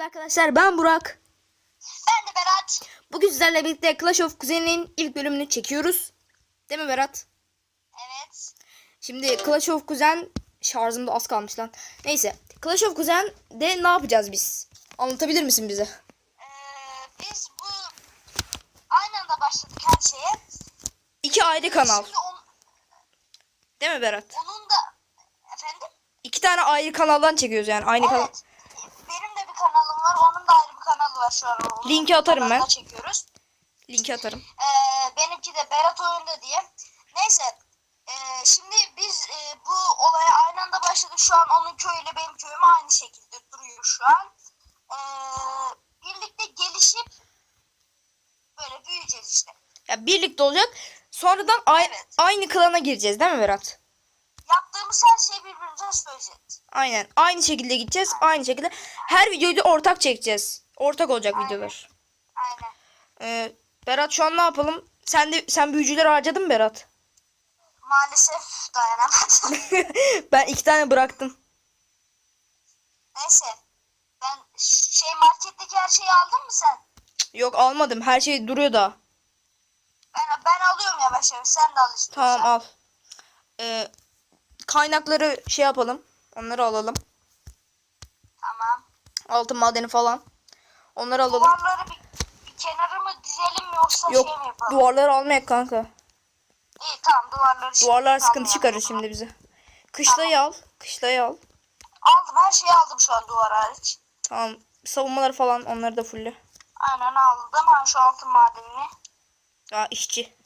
arkadaşlar ben Burak. Ben de Berat. Bugün sizlerle birlikte Clash of Kuzen'in ilk bölümünü çekiyoruz. Değil mi Berat? Evet. Şimdi Clash of Kuzen şarjımda az kalmış lan. Neyse. Clash of Kuzen'de ne yapacağız biz? Anlatabilir misin bize? Ee, biz bu aynı anda başladık her şeye. İki ayrı kanal. Şimdi on, Değil mi Berat? onun da efendim? İki tane ayrı kanaldan çekiyoruz yani. Aynı kanal. Evet. Benim de bir kanalım var. Onun da ayrı bir kanalı var şu an. Onun Linki atarım ben. çekiyoruz. Linki atarım. Ee, benimki de Berat Oyunda diye. Neyse. ee, şimdi biz ee, bu olaya aynı anda başladık. Şu an onun köyüyle benim köyüm aynı şekilde duruyor şu an. Ee, birlikte gelişip böyle büyüyeceğiz birlikte olacak. Sonradan Evet. aynı klana gireceğiz değil mi Berat? Yaptığımız her şeyi birbirimize söyleyeceğiz. Aynen. Aynı şekilde gideceğiz. Aynı şekilde. Her videoyu da ortak çekeceğiz. Ortak olacak Aynen. videolar. Aynen. Ee, Berat şu an ne yapalım? Sen de sen büyücüleri harcadın mı Berat? Maalesef dayanamadım. ben iki tane bıraktım. Neyse. Ben şey marketteki her şeyi aldın mı sen? Yok almadım. Her şey duruyor da. Ben, ben yavaş. Sen de al istiyorsan. Tamam al. Ee, kaynakları şey yapalım. Onları alalım. Tamam. Altın madeni falan. Onları alalım. Duvarları bir, bir kenara mı dizelim yoksa Yok şey mi yapalım? duvarları almayak kanka. İyi tamam duvarları şimdi Duvarlar sıkıntı tamam. çıkarır şimdi bize. Kışlayı al. Kışlayı al. Aldım her şeyi aldım şu an duvar hariç. Tamam. Savunmaları falan onları da fulle. Aynen aldım. Ha şu altın madenini. Aa işçi.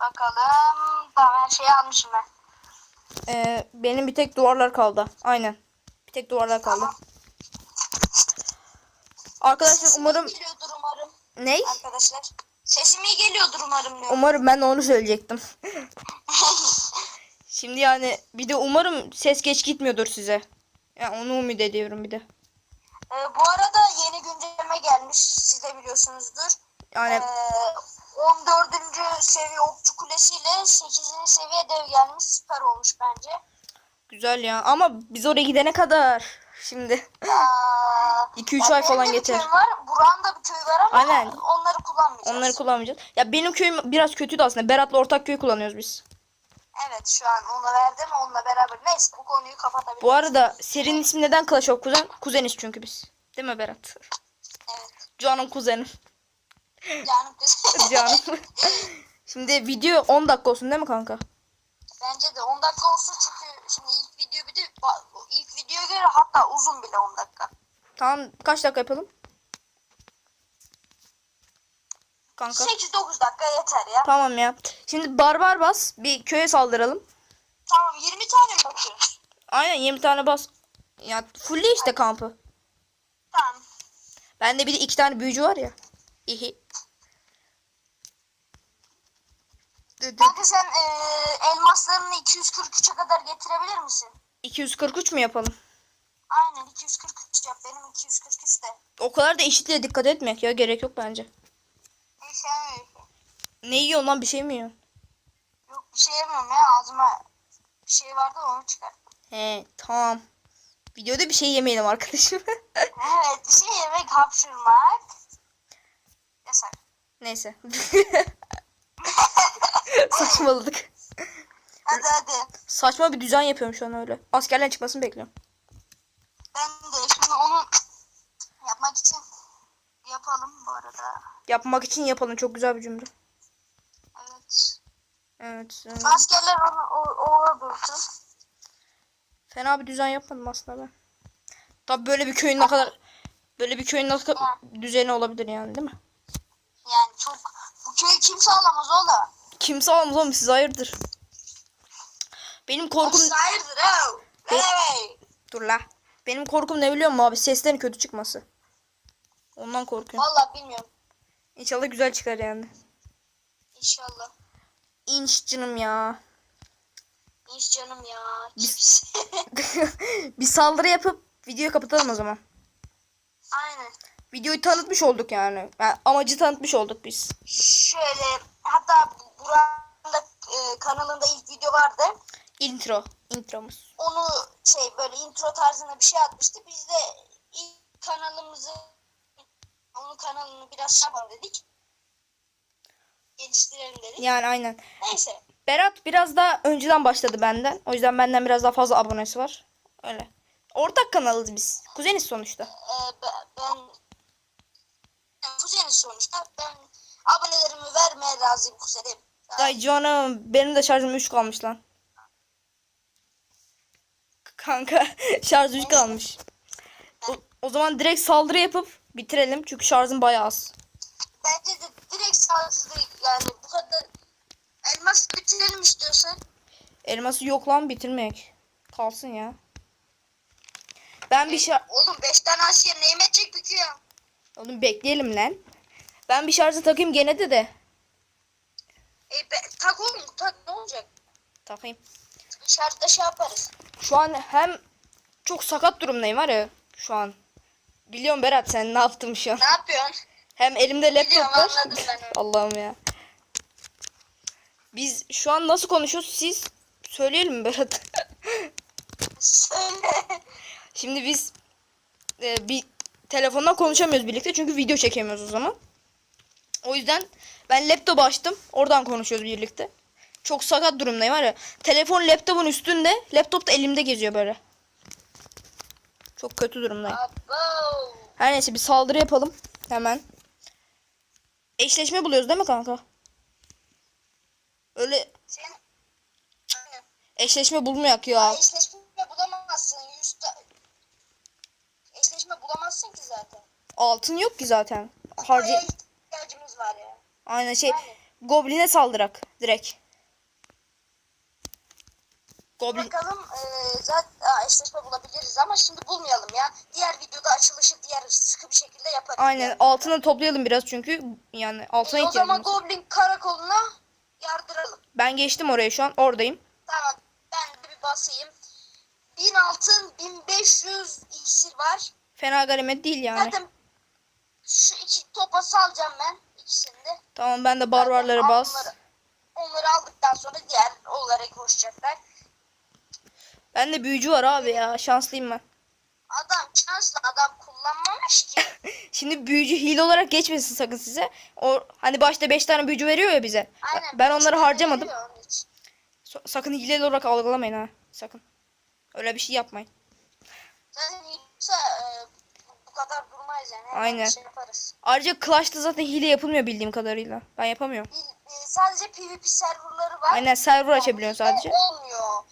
Bakalım. Tamam her şeyi almışım ben. Ee, benim bir tek duvarlar kaldı. Aynen. Bir tek duvarlar kaldı. Tamam. Arkadaşlar Sesim umarım geliyordur umarım. ne? Arkadaşlar. Sesim iyi geliyordur umarım diyorum. Umarım ben de onu söyleyecektim. Şimdi yani bir de umarım ses geç gitmiyordur size. Yani onu ümit ediyorum bir de. Ee, bu arada yeni güncelleme gelmiş. Siz de biliyorsunuzdur. Yani Ee, 14. seviye okçu kulesiyle 8. seviye dev gelmiş. Süper olmuş bence. güzel ya ama biz oraya gidene kadar şimdi Aa, 2-3 ya ay falan geçer. var. Burak'ın da bir köyü var ama Aynen. onları kullanmayacağız. Onları kullanmayacağız. Ya benim köyüm biraz kötüydü aslında. Berat'la ortak köy kullanıyoruz biz. Evet şu an onu verdim onunla beraber. Neyse bu konuyu kapatabiliriz. Bu arada serinin ismi neden Clash of Kuzen? Kuzeniz çünkü biz. Değil mi Berat? Evet. Canım kuzenim. Canım güzel. Canım. Şimdi video 10 dakika olsun değil mi kanka? Bence de 10 dakika olsun çünkü şimdi ilk video bir de ilk videoya göre hatta uzun bile 10 dakika. Tamam kaç dakika yapalım? Kanka. 8-9 dakika yeter ya. Tamam ya. Şimdi barbar bas. Bir köye saldıralım. Tamam 20 tane mi bakıyoruz? Aynen 20 tane bas. Ya fulle işte kampı. Tamam. Bende bir de iki tane büyücü var ya. Kanka sen eee elmaslarını 243'e kadar getirebilir misin? 243 mü yapalım? Aynen 243 yap. Benim 243 de. O kadar da eşitliğe dikkat etmek ya. Gerek yok bence. Neyse yani Ne yiyorsun lan bir şey mi yiyorsun? yok bir şey yemiyorum ya ağzıma bir şey vardı onu çıkar. He tamam. Videoda bir şey yemeyelim arkadaşım. Evet bir şey yemek hapşırmak. Yasak. Neyse. Saçmaladık. Hadi hadi. Saçma bir düzen yapıyorum şu an öyle. Askerlerin çıkmasını bekliyorum. Ben de şimdi onu yapmak için yapalım bu arada. Yapmak için yapalım. Çok güzel bir cümle. Evet. Evet. evet. Askerler onu o, o dursun. Fena bir düzen yapmadım aslında ben. Tabi böyle bir köyün ne kadar böyle bir köyün nasıl düzeni olabilir yani değil mi? Yani çok bu köyü kimse alamaz oğlum. Kimse almaz oğlum siz hayırdır. Benim korkum Hayırdır ha? Be- dur la. Benim korkum ne biliyor musun abi? Seslerin kötü çıkması. Ondan korkuyorum. Valla bilmiyorum. İnşallah güzel çıkar yani. İnşallah. İnş canım ya. İş canım ya. Biz- bir saldırı yapıp videoyu kapatalım o zaman. Aynen. Videoyu tanıtmış olduk yani. yani amacı tanıtmış olduk biz. Şöyle hatta Burak'ın da e, kanalında ilk video vardı. Intro. Intromuz. Onu şey böyle intro tarzında bir şey atmıştı. Biz de ilk kanalımızı onun kanalını biraz şey yapalım dedik. Geliştirelim dedik. Yani aynen. Neyse. Berat biraz daha önceden başladı benden. O yüzden benden biraz daha fazla abonesi var. Öyle. Ortak kanalız biz. Kuzeniz sonuçta. e, be- ben ben kuzeniz sonuçta. Ben abonelerimi vermeye razıyım kuzenim. Ay canım benim de şarjım 3 kalmış lan. Kanka şarj 3 kalmış. O, o zaman direkt saldırı yapıp bitirelim. Çünkü şarjım bayağı az. Bence de direkt değil. Yani bu kadar elmas bitirelim istiyorsan. Elması yok lan bitirmek. Kalsın ya. Ben bir şar... Oğlum 5 tane Asya neyime çektik ya. Oğlum bekleyelim lan. Ben bir şarjı takayım gene de de. E, be, tak oğlum tak ne olacak? Takayım. Dışarıda şey yaparız. Şu an hem çok sakat durumdayım var ya şu an. Biliyorum Berat sen ne yaptın şu an. Ne yapıyorsun? Hem elimde laptop var. Allah'ım ya. Biz şu an nasıl konuşuyoruz siz söyleyelim mi Berat? Söyle. Şimdi biz e, bir telefondan konuşamıyoruz birlikte çünkü video çekemiyoruz o zaman. O yüzden ben laptop açtım. Oradan konuşuyoruz birlikte. Çok sakat durumdayım var ya. Telefon laptopun üstünde, laptop da elimde geziyor böyle. Çok kötü durumdayım. Her neyse bir saldırı yapalım hemen. Eşleşme buluyoruz değil mi kanka? Öyle eşleşme bulmayak ya. Ya eşleşme bulamazsın. Yüz ta... Eşleşme bulamazsın ki zaten. Altın yok ki zaten. Paraya Harcı ihtiyacımız var ya. aynen şey Yani. Goblin'e saldırak direkt. Goblin Bakalım e, zaten aa, eşleşme bulabiliriz ama şimdi bulmayalım ya. Diğer videoda açılışı diğer sıkı bir şekilde yaparız. aynen yani. altını toplayalım biraz çünkü yani altına E, o zaman. Goblin karakoluna yardıralım. Ben geçtim oraya şu an oradayım. Tamam ben de bir basayım. 1000 altın 1500 iksir var. Fena garimet değil yani. Zaten şu iki topa salacağım ben ikisini de. Tamam ben de barbarları Zaten bas. Onları, onları aldıktan sonra diğer olarak koşacaklar. Ben de büyücü var abi ya şanslıyım ben. Adam şanslı adam kullanmamış ki. Şimdi büyücü hile olarak geçmesin sakın size. O hani başta 5 tane büyücü veriyor ya bize. Aynen. Ben onları harcamadım. sakın hileli olarak algılamayın ha. Sakın. Öyle bir şey yapmayın. Zaten kadar durmayız yani. Hemen Aynen. Şey yaparız. Ayrıca Clash'ta zaten hile yapılmıyor bildiğim kadarıyla. Ben yapamıyorum. E, sadece PvP serverları var. Aynen server açabiliyorsun sadece. Olmuyor.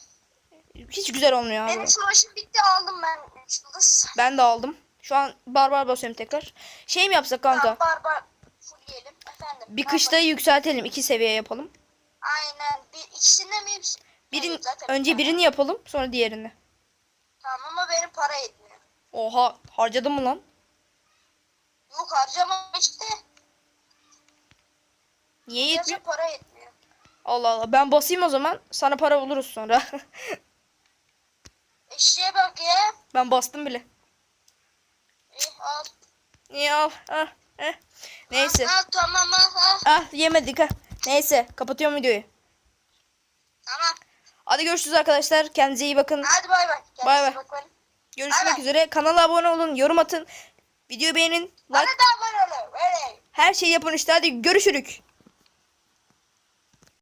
Hiç güzel olmuyor abi. Benim savaşım bitti aldım ben 3 yıldız. Ben de aldım. Şu an barbar basıyorum tekrar. Şey mi yapsak kanka? Tamam, barbar fullleyelim. Efendim. Bir barbar- kışlayı yükseltelim. iki seviye yapalım. Aynen. Bir, ikisinde mi? Birin, Evet, zaten önce bir birini yapalım sonra diğerini. Tamam ama benim para yetmiyor. Oha harcadın mı lan? Yok harcamam işte. Niye Yazı yetmiyor? para yetmiyor. Allah Allah. Ben basayım o zaman. Sana para buluruz sonra. Eşeğe bak ya. ben bastım bile. İyi al. Niye al? Ah, eh. Neyse. Al, al tamam al al. Ah yemedik ha. Neyse kapatıyorum videoyu. Tamam. Hadi görüşürüz arkadaşlar. Kendinize iyi bakın. Hadi bay bay. Bay bay. Kendinize bakın. Görüşmek bay. üzere. Kanala abone olun. Yorum atın. Videoyu beğenin. Bana Like. da abone olun. Öyle. Her şeyi yapın işte. Hadi görüşürük.